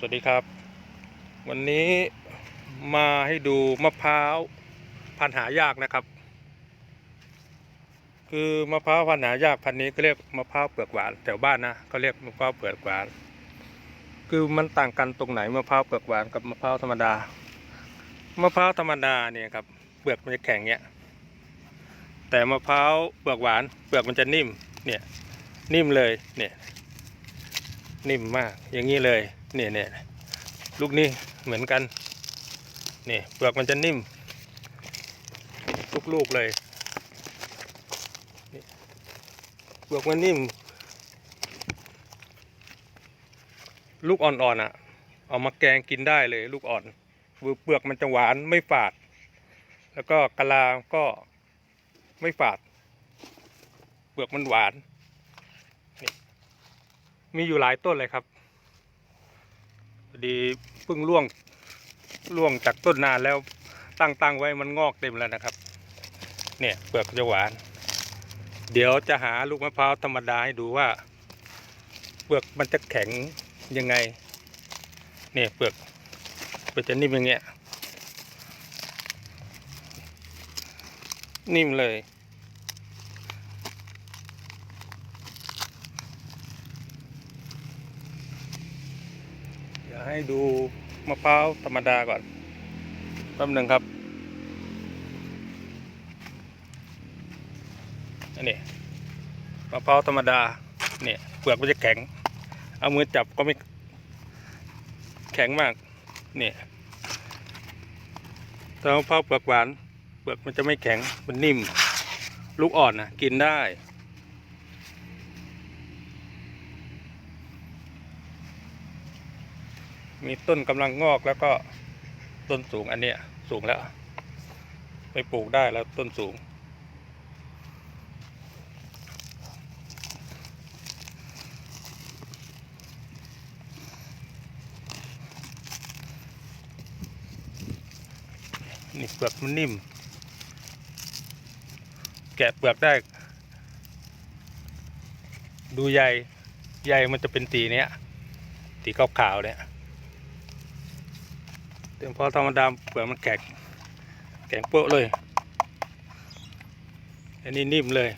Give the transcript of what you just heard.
สวัสดีครับ วันนี้มาให้ดูมะพร้าวพันหายากนะครับ คือมะพร้าวพันหายากพันนี้ก็เรียกมะพร้าวเปลือกหวานแถวบ้านนะเขาเรียกมะพร้าวเปลือกหวาน คือมันต่างกันตรงไหนมะพร้าวเปลือกหวานกับมะพร้าวธรรมดามะพร้าวธรรมดาเนี่ยครับเปลือกมันจะแข็งเนี้ยแต่มะพร้าวเปลือกหวาน เปลือกมันจะนิ่มเนี่ยนิ่มเลยเนี่ยนิ่มมากอย่างนี้เลย เนี่ยเนี่ยลูกนี้เหมือนกันนี่เปลือกมันจะนิ่ม ทุกลูกเลยเปลือกมันนิ่ม ลูกอ่อนๆอะ เอามาแกงกินได้เลย ลูกอ่อนเปลือกมันจะหวานไม่ฝาด แล้วก็กะลาก็ไม่ฝาด เปลือกมันหวาน มีอยู่หลายต้นเลยครับ ดีเพิ่งร่วงร่วงจากต้นนานแล้วตั้งตั้งไว้มันงอกเต็มแล้วนะครับ เนี่ยเปลือกจะหวาน เดี๋ยวจะหาลูกมะพร้าวธรรมดาให้ดูว่า เปลือกมันจะแข็งยังไง เนี่ยเปลือกเปลือกจะนิ่มอย่างเงี้ยนิ่มเลย เดี๋ยว ให้ดูมะพร้าวธรรมดาก่อนแป๊บหนึ่งครับ อันนี้มะพร้าวธรรมดา เนี่ยเปลือกมันจะแข็ง เอามือจับก็ไม่แข็งมาก เนี่ยแต่มะพร้าวเปลือกหวาน เปลือกมันจะไม่แข็ง มันนิ่ม ลูกอ่อนนะกินได้ มีต้นกำลังงอกแล้วก็ต้นสูงอันเนี้ยสูงแล้ว ไปปลูกได้แล้วต้นสูง นี่เปลือกมันนิ่ม แกะเปลือกได้ ดูใยใยมันจะเป็นสีเนี้ยสีขาวๆเนี่ย แต่พอธรรมดาเปลือกมันแข็งแข็งโป๊ะเลย อันนี้นิ่มเลย